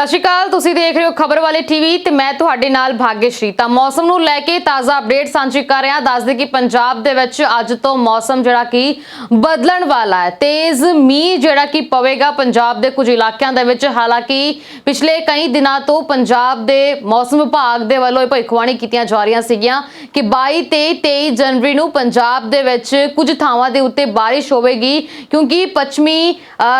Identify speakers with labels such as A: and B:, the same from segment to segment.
A: ਸਤਿ ਸ਼੍ਰੀ ਅਕਾਲ, ਤੁਸੀਂ ਦੇਖ ਰਹੇ ਹੋ ਖਬਰ ਵਾਲੇ ਟੀਵੀ ਤੇ ਮੈਂ ਤੁਹਾਡੇ ਨਾਲ ਭਾਗਯਸ਼੍ਰੀ। ਤਾਂ ਮੌਸਮ ਨੂੰ ਲੈ ਕੇ ਤਾਜ਼ਾ ਅਪਡੇਟ ਸਾਂਝੀ ਕਰ ਰਿਹਾ, ਦੱਸਦੇ ਕਿ ਪੰਜਾਬ ਦੇ ਵਿੱਚ ਅੱਜ ਤੋਂ ਮੌਸਮ ਜਿਹੜਾ ਕਿ ਬਦਲਣ ਵਾਲਾ ਹੈ। ਤੇਜ਼ ਮੀਂਹ ਜਿਹੜਾ ਕਿ ਪਵੇਗਾ ਪੰਜਾਬ ਦੇ ਕੁਝ ਇਲਾਕਿਆਂ ਦੇ ਵਿੱਚ। ਹਾਲਾਂਕਿ ਪਿਛਲੇ ਕਈ ਦਿਨਾਂ ਤੋਂ ਪੰਜਾਬ ਦੇ ਮੌਸਮ ਵਿਭਾਗ ਦੇ ਵੱਲੋਂ ਇਹ ਭਵਿੱਖਬਾਣੀ ਕੀਤੀਆਂ ਜਾ ਰਹੀਆਂ ਸੀਗੀਆਂ ਕਿ 22 ਤੇ 23 ਜਨਵਰੀ ਨੂੰ ਪੰਜਾਬ ਦੇ ਵਿੱਚ ਕੁਝ ਥਾਵਾਂ ਦੇ ਉੱਤੇ ਬਾਰਿਸ਼ ਹੋਵੇਗੀ, ਕਿਉਂਕਿ ਪੱਛਮੀ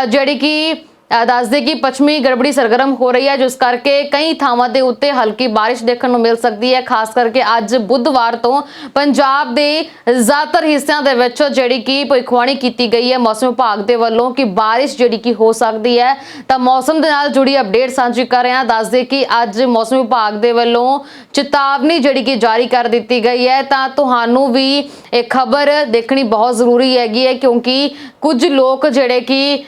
A: ਜਿਹੜੀ ਕਿ ਦੱਸਦੇ ਕਿ ਪੱਛਮੀ ਗੜਬੜੀ ਸਰਗਰਮ ਹੋ ਰਹੀ ਹੈ, ਜਿਸ ਕਰਕੇ ਕਈ ਥਾਵਾਂ ਦੇ ਉੱਤੇ ਹਲਕੀ ਬਾਰਿਸ਼ ਦੇਖਣ ਨੂੰ ਮਿਲ ਸਕਦੀ ਹੈ। ਖਾਸ ਕਰਕੇ ਅੱਜ ਬੁੱਧਵਾਰ ਤੋਂ ਪੰਜਾਬ ਦੇ ਜ਼ਿਆਦਾਤਰ ਹਿੱਸਿਆਂ ਦੇ ਵਿੱਚ ਜਿਹੜੀ ਕਿ ਭਵਿੱਖਬਾਣੀ ਕੀਤੀ ਗਈ ਹੈ, ਮੌਸਮ ਵਿਭਾਗ ਦੇ ਵੱਲੋਂ ਕਿ ਬਾਰਿਸ਼ ਜਿਹੜੀ ਕਿ ਹੋ ਸਕਦੀ ਹੈ। ਤਾਂ ਮੌਸਮ ਦੇ ਨਾਲ ਜੁੜੀ ਅਪਡੇਟ ਸਾਂਝੀ ਕਰ ਰਹੇ ਹਾਂ। ਦੱਸਦੇ ਕਿ ਅੱਜ ਮੌਸਮ ਵਿਭਾਗ ਦੇ ਵੱਲੋਂ ਚੇਤਾਵਨੀ ਜਿਹੜੀ ਕਿ ਜਾਰੀ ਕਰ ਦਿੱਤੀ ਗਈ ਹੈ। ਤਾਂ ਤੁਹਾਨੂੰ ਵੀ ਇਹ ਖਬਰ ਦੇਖਣੀ ਬਹੁਤ ਜ਼ਰੂਰੀ ਹੈਗੀ ਹੈ, ਕਿਉਂਕਿ ਕੁਝ ਲੋਕ ਜਿਹੜੇ ਕਿ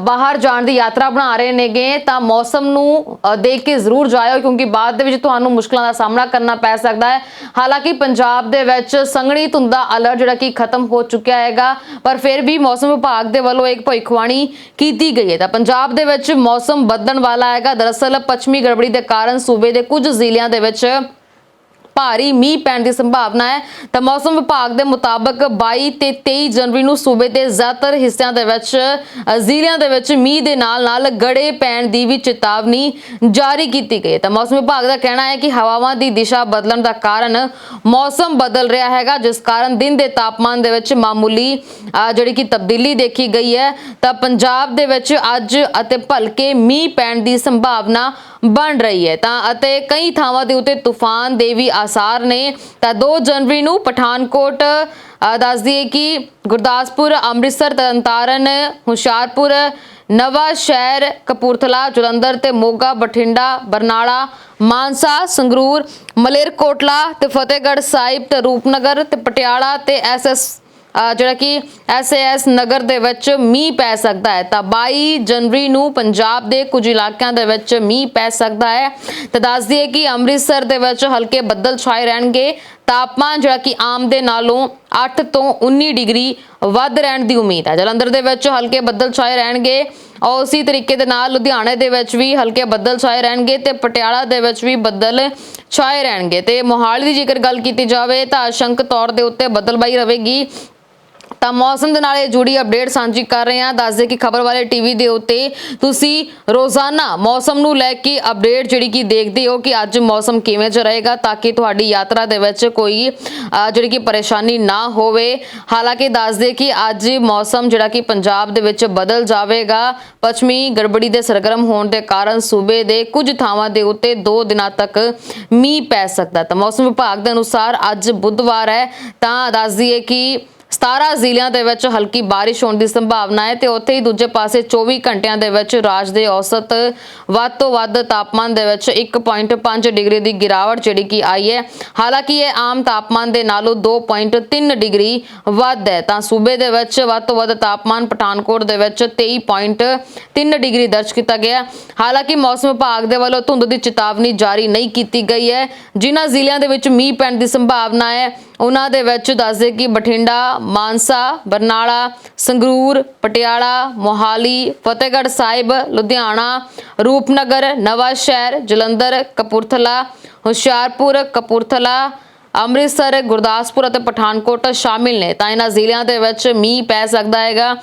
A: ਬਾਹਰ ਜਾਣ ਦੀ ਯਾਤਰਾ ਬਣਾ ਰਹੇ ਨੇਗੇ, ਤਾਂ ਮੌਸਮ ਨੂੰ ਦੇਖ ਕੇ ਜ਼ਰੂਰ ਜਾਇਓ, ਕਿਉਂਕਿ ਬਾਅਦ ਦੇ ਵਿੱਚ ਤੁਹਾਨੂੰ ਮੁਸ਼ਕਲਾਂ ਦਾ ਸਾਹਮਣਾ ਕਰਨਾ ਪੈ ਸਕਦਾ ਹੈ। ਹਾਲਾਂਕਿ ਪੰਜਾਬ ਦੇ ਵਿੱਚ ਸੰਘਣੀ ਧੁੰਦ ਦਾ ਅਲਰਟ ਜਿਹੜਾ ਕਿ ਖਤਮ ਹੋ ਚੁੱਕਿਆ ਹੈਗਾ, ਪਰ ਫਿਰ ਵੀ ਮੌਸਮ ਵਿਭਾਗ ਦੇ ਵੱਲੋਂ ਇੱਕ ਭਵਿੱਖਬਾਣੀ ਕੀਤੀ ਗਈ ਹੈ। ਤਾਂ ਪੰਜਾਬ ਦੇ ਵਿੱਚ ਮੌਸਮ ਬਦਲਣ ਵਾਲਾ ਹੈਗਾ। ਦਰਅਸਲ, ਪੱਛਮੀ ਗੜਬੜੀ ਦੇ ਕਾਰਨ ਸੂਬੇ ਦੇ ਕੁਝ ਜ਼ਿਲ੍ਹਿਆਂ ਦੇ ਵਿੱਚ ਭਾਰੀ ਮੀਂਹ ਪੈਣ ਦੀ ਸੰਭਾਵਨਾ ਹੈ। ਤਾਂ ਮੌਸਮ ਵਿਭਾਗ ਦੇ ਮੁਤਾਬਕ 22 ਤੇ 23 ਜਨਵਰੀ ਨੂੰ ਸੂਬੇ ਦੇ ਜ਼ਿਆਦਾਤਰ ਹਿੱਸਿਆਂ ਦੇ ਵਿੱਚ ਜ਼ਿਲ੍ਹਿਆਂ ਦੇ ਵਿੱਚ ਮੀਂਹ ਦੇ ਨਾਲ-ਨਾਲ ਗੜੇ ਪੈਣ ਦੀ ਵੀ ਚੇਤਾਵਨੀ ਜਾਰੀ ਕੀਤੀ ਗਈ ਹੈ। ਤਾਂ ਮੌਸਮ ਵਿਭਾਗ ਦਾ ਕਹਿਣਾ ਹੈ ਕਿ ਹਵਾਵਾਂ ਦੀ ਦਿਸ਼ਾ ਬਦਲਣ ਦਾ ਕਾਰਨ ਮੌਸਮ ਬਦਲ ਰਿਹਾ ਹੈਗਾ, ਜਿਸ ਕਾਰਨ ਦਿਨ ਦੇ ਤਾਪਮਾਨ ਦੇ ਵਿੱਚ ਮਾਮੂਲੀ ਜਿਹੜੀ ਕਿ ਤਬਦੀਲੀ ਦੇਖੀ ਗਈ ਹੈ। ਤਾਂ ਪੰਜਾਬ ਦੇ ਵਿੱਚ ਅੱਜ ਅਤੇ ਭਲਕੇ ਮੀਂਹ ਪੈਣ ਦੀ ਸੰਭਾਵਨਾ ਬਣ ਰਹੀ ਹੈ। ਤਾਂ ਅਤੇ ਕਈ ਥਾਵਾਂ ਦੇ ਉੱਤੇ ਤੂਫਾਨ ਦੇ ਵੀ ਆਸਾਰ ਨੇ। ਤਾਂ 2 ਜਨਵਰੀ ਨੂੰ ਪਠਾਨਕੋਟ ਅ, ਦੱਸ ਦਈਏ ਕਿ ਗੁਰਦਾਸਪੁਰ ਅੰਮ੍ਰਿਤਸਰ ਤਰਨਤਾਰਨ ਹੁਸ਼ਿਆਰਪੁਰ ਨਵਾਂ ਸ਼ਹਿਰ ਕਪੂਰਥਲਾ ਜਲੰਧਰ ਤੇ ਮੋਗਾ ਬਠਿੰਡਾ ਬਰਨਾਲਾ ਮਾਨਸਾ ਸੰਗਰੂਰ ਮਲੇਰਕੋਟਲਾ ਤੇ ਫਤਿਹਗੜ੍ਹ ਸਾਹਿਬ ਤੇ ਰੂਪਨਗਰ ਤੇ ਪਟਿਆਲਾ ਤੇ ਐਸਐਸ ਅ, ਜਿਹੜਾ ਕਿ ਐਸਏਐਸ ਨਗਰ ਦੇ ਵਿੱਚ ਮੀਂਹ ਪੈ ਸਕਦਾ ਹੈ, ਤਾਂ 22 ਜਨਵਰੀ ਨੂੰ ਪੰਜਾਬ ਦੇ ਕੁਝ ਇਲਾਕਿਆਂ ਦੇ ਵਿੱਚ ਮੀਂਹ ਪੈ ਸਕਦਾ ਹੈ। ਤਾਂ ਦੱਸ ਦਈਏ ਕਿ ਅੰਮ੍ਰਿਤਸਰ ਦੇ ਵਿੱਚ ਹਲਕੇ ਬੱਦਲ ਛਾਏ ਰਹਿਣਗੇ। ਤਾਪਮਾਨ ਜਿਹੜਾ ਕਿ ਆਮ ਦੇ ਨਾਲੋਂ 8 ਤੋਂ 19 ਡਿਗਰੀ ਵੱਧ ਰਹਿਣ ਦੀ ਉਮੀਦ ਹੈ। ਜਲੰਧਰ ਦੇ ਵਿੱਚ ਹਲਕੇ ਬੱਦਲ ਛਾਏ ਰਹਿਣਗੇ ਔਰ ਉਸੇ ਤਰੀਕੇ ਦੇ ਨਾਲ ਲੁਧਿਆਣੇ ਦੇ ਵਿੱਚ ਵੀ ਹਲਕੇ ਬੱਦਲ ਛਾਏ ਰਹਿਣਗੇ ਤੇ ਪਟਿਆਲਾ ਦੇ ਵਿੱਚ ਵੀ ਬੱਦਲ ਛਾਏ ਰਹਿਣਗੇ। ਤੇ ਮੋਹਾਲੀ ਦੀ ਜੇਕਰ ਗੱਲ ਕੀਤੀ ਜਾਵੇ ਤਾਂ ਅਸ਼ੰਕ ਤੌਰ ਦੇ ਉੱਤੇ ਬੱਦਲਬਾਈ ਰਹੇਗੀ। ਤਾਂ ਮੌਸਮ ਦੇ ਨਾਲ ਇਹ ਜੁੜੀ ਅਪਡੇਟ ਸਾਂਝੀ ਕਰ ਰਹੇ ਹਾਂ। ਦੱਸਦੇ ਕਿ ਖਬਰ ਵਾਲੇ ਟੀਵੀ ਦੇ ਉੱਤੇ ਤੁਸੀਂ ਰੋਜ਼ਾਨਾ ਮੌਸਮ ਨੂੰ ਲੈ ਕੇ ਅਪਡੇਟ ਜਿਹੜੀ ਕਿ ਦੇਖਦੇ ਹੋ ਕਿ ਅੱਜ ਮੌਸਮ ਕਿਵੇਂ ਚ ਰਹੇਗਾ ਤਾਂ ਕਿ ਤੁਹਾਡੀ ਯਾਤਰਾ ਦੇ ਵਿੱਚ ਕੋਈ ਜਿਹੜੀ ਕਿ ਪਰੇਸ਼ਾਨੀ ਨਾ ਹੋਵੇ। ਹਾਲਾਂਕਿ ਦੱਸਦੇ ਕਿ ਅੱਜ ਮੌਸਮ ਜਿਹੜਾ ਕਿ ਪੰਜਾਬ ਦੇ ਵਿੱਚ ਬਦਲ ਜਾਵੇਗਾ। ਪੱਛਮੀ ਗੜਬੜੀ ਦੇ ਸਰਗਰਮ ਹੋਣ ਦੇ ਕਾਰਨ ਸੂਬੇ ਦੇ ਕੁਝ ਥਾਵਾਂ ਦੇ ਉੱਤੇ 2 ਦਿਨਾਂ ਤੱਕ ਮੀਂਹ ਪੈ ਸਕਦਾ ਤਾਂ ਮੌਸਮ ਵਿਭਾਗ ਦੇ ਅਨੁਸਾਰ ਅੱਜ ਬੁੱਧਵਾਰ ਹੈ। ਤਾਂ ਦੱਸ ਦਈਏ ਕਿ 17 ਜ਼ਿਲ੍ਹਿਆਂ ਦੇ ਵਿੱਚ ਹਲਕੀ ਬਾਰਿਸ਼ ਹੋਣ ਦੀ ਸੰਭਾਵਨਾ ਹੈ ਤੇ ਉੱਥੇ ਹੀ ਦੂਜੇ ਪਾਸੇ 24 ਘੰਟਿਆਂ ਦੇ ਵਿੱਚ ਰਾਜ ਦੇ ਔਸਤ ਵੱਧ ਤੋਂ ਵੱਧ ਤਾਪਮਾਨ ਦੇ ਵਿੱਚ 1.5 ਡਿਗਰੀ ਦੀ ਗਿਰਾਵਟ ਜਿਹੜੀ ਕਿ ਆਈ ਹੈ। ਹਾਲਾਂਕਿ ਇਹ ਆਮ ਤਾਪਮਾਨ ਦੇ ਨਾਲੋਂ 2.3 ਡਿਗਰੀ ਵੱਧ ਹੈ। ਤਾਂ ਸੂਬੇ ਦੇ ਵਿੱਚ ਵੱਧ ਤੋਂ ਵੱਧ ਤਾਪਮਾਨ ਪਠਾਨਕੋਟ ਦੇ ਵਿੱਚ 23.3 ਡਿਗਰੀ ਦਰਜ ਕੀਤਾ ਗਿਆ ਹਾਲਾਂਕਿ ਮੌਸਮ ਵਿਭਾਗ ਦੇ ਵੱਲੋਂ ਧੁੰਦ ਦੀ ਚੇਤਾਵਨੀ ਜਾਰੀ ਨਹੀਂ ਕੀਤੀ ਗਈ ਹੈ। ਜਿਨ੍ਹਾਂ ਜ਼ਿਲ੍ਹਿਆਂ ਦੇ ਵਿੱਚ ਮੀਂਹ ਪੈਣ ਦੀ ਸੰਭਾਵਨਾ ਹੈ, ਉਹਨਾਂ ਦੇ ਵਿੱਚ ਦੱਸਦੇ ਕਿ ਬਠਿੰਡਾ ਮਾਨਸਾ, ਬਰਨਾਲਾ, ਸੰਗਰੂਰ, ਪਟਿਆਲਾ, ਮੋਹਾਲੀ, ਫਤਿਹਗੜ੍ਹ ਸਾਹਿਬ, ਲੁਧਿਆਣਾ, ਰੂਪਨਗਰ ਨਵਾਂ ਸ਼ਹਿਰ ਜਲੰਧਰ, ਕਪੂਰਥਲਾ, ਹੁਸ਼ਿਆਰਪੁਰ, ਕਪੂਰਥਲਾ, ਅੰਮ੍ਰਿਤਸਰ, ਗੁਰਦਾਸਪੁਰ ਅਤੇ ਪਠਾਨਕੋਟ ਸ਼ਾਮਿਲ ਨੇ। ਤਾਂ ਇਹਨਾਂ ਜ਼ਿਲ੍ਹਿਆਂ ਦੇ ਵਿੱਚ ਮੀਂਹ ਪੈ ਸਕਦਾ ਹੈਗਾ।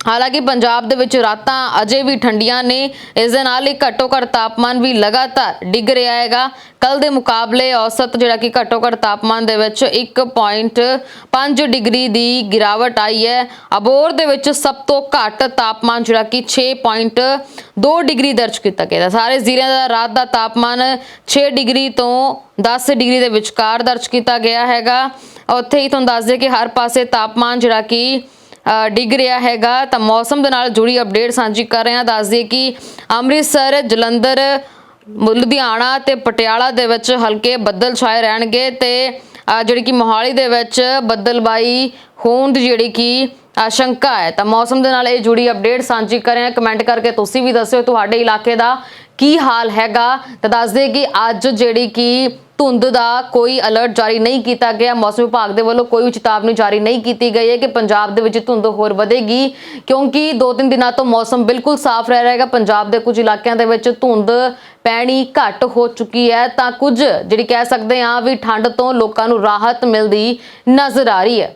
A: ਹਾਲਾਂਕਿ ਪੰਜਾਬ ਦੇ ਵਿੱਚ ਰਾਤਾਂ ਅਜੇ ਵੀ ਠੰਡੀਆਂ ਨੇ। ਇਸ ਦੇ ਨਾਲ ਹੀ ਘੱਟੋ ਘੱਟ ਤਾਪਮਾਨ ਵੀ ਲਗਾਤਾਰ ਡਿੱਗ ਰਿਹਾ ਹੈਗਾ। ਕੱਲ ਦੇ ਮੁਕਾਬਲੇ ਔਸਤ ਜਿਹੜਾ ਕਿ ਘੱਟੋ ਘੱਟ ਤਾਪਮਾਨ ਦੇ ਵਿੱਚ 1.5 ਡਿਗਰੀ ਦੀ ਗਿਰਾਵਟ ਆਈ ਹੈ। ਅਬੋਰ ਦੇ ਵਿੱਚ ਸਭ ਤੋਂ ਘੱਟ ਤਾਪਮਾਨ ਜਿਹੜਾ ਕਿ 6.2 ਡਿਗਰੀ ਦਰਜ ਕੀਤਾ ਗਿਆ ਸਾਰੇ ਜ਼ਿਲ੍ਹਿਆਂ ਦਾ ਰਾਤ ਦਾ ਤਾਪਮਾਨ 6 ਡਿਗਰੀ ਤੋਂ 10 ਡਿਗਰੀ ਦੇ ਵਿਚਕਾਰ ਦਰਜ ਕੀਤਾ ਗਿਆ ਹੈਗਾ। ਉੱਥੇ ਹੀ ਤੁਹਾਨੂੰ ਦੱਸ ਦੇ ਕਿ ਹਰ ਪਾਸੇ ਤਾਪਮਾਨ ਜਿਹੜਾ ਕਿ ਡਿੱਗ ਰਿਹਾ ਹੈਗਾ। ਤਾਂ ਮੌਸਮ ਦੇ ਨਾਲ ਜੁੜੀ ਅਪਡੇਟ ਸਾਂਝੀ ਕਰ ਰਹੇ ਹਾਂ। ਦੱਸ ਦਈਏ ਕਿ ਅੰਮ੍ਰਿਤਸਰ, ਜਲੰਧਰ, ਲੁਧਿਆਣਾ ਤੇ ਪਟਿਆਲਾ ਦੇ ਵਿੱਚ ਹਲਕੇ ਬੱਦਲ ਛਾਏ ਰਹਿਣਗੇ ਤੇ ਜਿਹੜੀ ਕਿ ਮੋਹਾਲੀ ਦੇ ਵਿੱਚ ਬੱਦਲਬਾਈ ਹੋਣ ਦੀ ਜਿਹੜੀ ਕਿ ਆਸ਼ੰਕਾ ਹੈ। ਤਾਂ ਮੌਸਮ ਦੇ ਨਾਲ ਇਹ ਜੁੜੀ ਅਪਡੇਟ ਸਾਂਝੀ ਕਰ ਰਹੇ ਹਾਂ। ਕਮੈਂਟ ਕਰਕੇ ਤੁਸੀਂ ਵੀ ਦੱਸਿਓ ਤੁਹਾਡੇ ਇਲਾਕੇ ਦਾ ਕੀ ਹਾਲ ਹੈਗਾ। ਤਾਂ ਦੱਸ ਦੇ ਕਿ ਅੱਜ ਜਿਹੜੀ ਕਿ ਧੁੰਦ ਦਾ ਕੋਈ ਅਲਰਟ ਜਾਰੀ ਨਹੀਂ ਕੀਤਾ ਗਿਆ। ਮੌਸਮ ਵਿਭਾਗ ਦੇ ਵੱਲੋਂ ਕੋਈ ਵੀ ਚੇਤਾਵਨੀ ਜਾਰੀ ਨਹੀਂ ਕੀਤੀ ਗਈ ਹੈ ਕਿ ਪੰਜਾਬ ਦੇ ਵਿੱਚ ਧੁੰਦ ਹੋਰ ਵਧੇਗੀ, ਕਿਉਂਕਿ ਦੋ ਤਿੰਨ ਦਿਨਾਂ ਤੋਂ ਮੌਸਮ ਬਿਲਕੁਲ ਸਾਫ਼ ਰਹਿ ਰਹੇਗਾ ਪੰਜਾਬ ਦੇ ਕੁਝ ਇਲਾਕਿਆਂ ਦੇ ਵਿੱਚ ਧੁੰਦ ਪੈਣੀ ਘੱਟ ਹੋ ਚੁੱਕੀ ਹੈ। ਤਾਂ ਕੁਝ, ਜਿਹੜੀ ਕਹਿ ਸਕਦੇ ਹਾਂ ਵੀ ਠੰਡ ਤੋਂ ਲੋਕਾਂ ਨੂੰ ਰਾਹਤ ਮਿਲਦੀ ਨਜ਼ਰ ਆ ਰਹੀ ਹੈ।